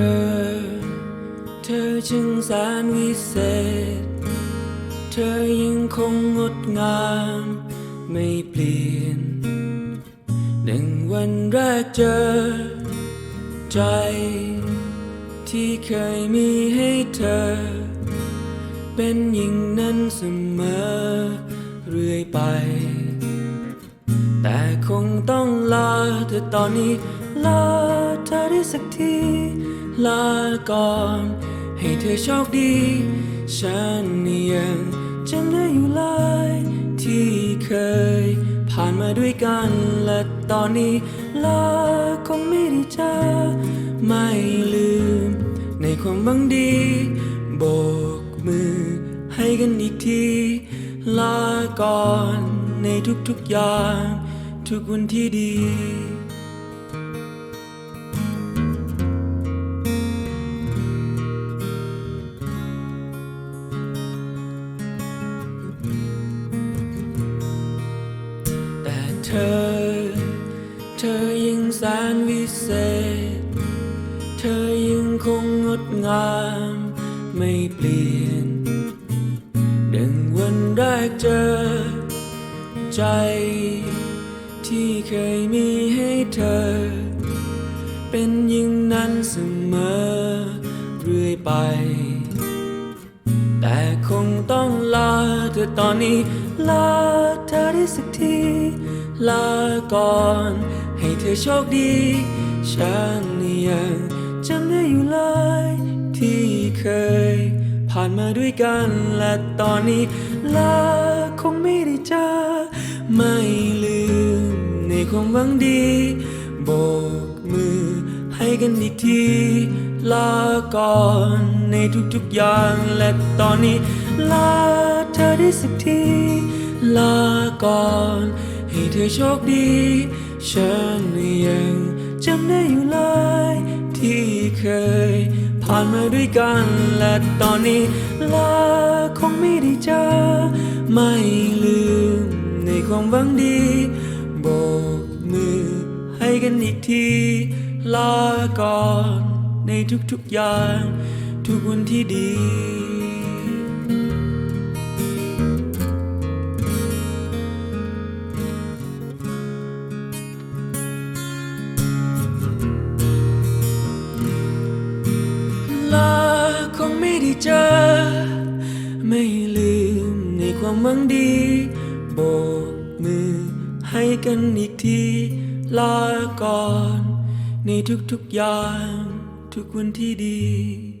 อ เธอจึงแสนวิเศษ เธอยังคงงดงามไม่เปลี่ยนหนึ่งวันแรกเจอ ใจ ที่เคยมีให้เธอ เป็นอย่างนั้นเสมอ เรื่อยไป แต่คงต้องลาเธอตอนนี้ลา เธอได้สักที ลาก่อน ให้เธอโชคดี ฉันยังจำได้อยู่เลยที่เคย ผ่านมาด้วยกันและตอนนี้ ลาคงไม่ได้เจอไม่ลืม ในความบังดีโบกมือ ให้กันอีกที ลาก่อนในทุกๆอย่าง ทุกวันที่ดี อ เธอยังแสนวิเศษ เธอยังคงงดงามไม่เปลี่ยน ดังวันแรกเจอ ใจ ที่เคยมีให้เธอ เป็นอย่งนั้นเสมอเรื่อยไป แต่คงต้องลาเธอตอนนี้ลาเธอได้สักที ลาก่อน ให้เธอโชคดี ฉันนี่ยังจำได้อยู่เลยที่เคย ผ่านมาด้วยกันและตอนนี้ ลาคงไม่ได้เจอไม่ลืม ในความหวังดีโบกมือ ให้กันอีกทีลาก่อนในทุกๆอย่างและตอนนี้ ลาเธอได้สักที ลาก่อน ให้เธอโชคดี ฉันยังจำได้อยู่เลยที่เคย ผ่านมาด้วยกันและตอนนี้ลาคงไม่ได้เจอ ไม่ลืมในความหวังดีโบกมือให้กันอีกที ลาก่อนในทุกๆอย่าง ทุกวันที่ดี ลาคงไม่ได้เจอ ไม่ลืมในความหวังดีโบกมือให้กันอีกที ลาก่อน ในทุกๆอย่างทุกวันที่ดี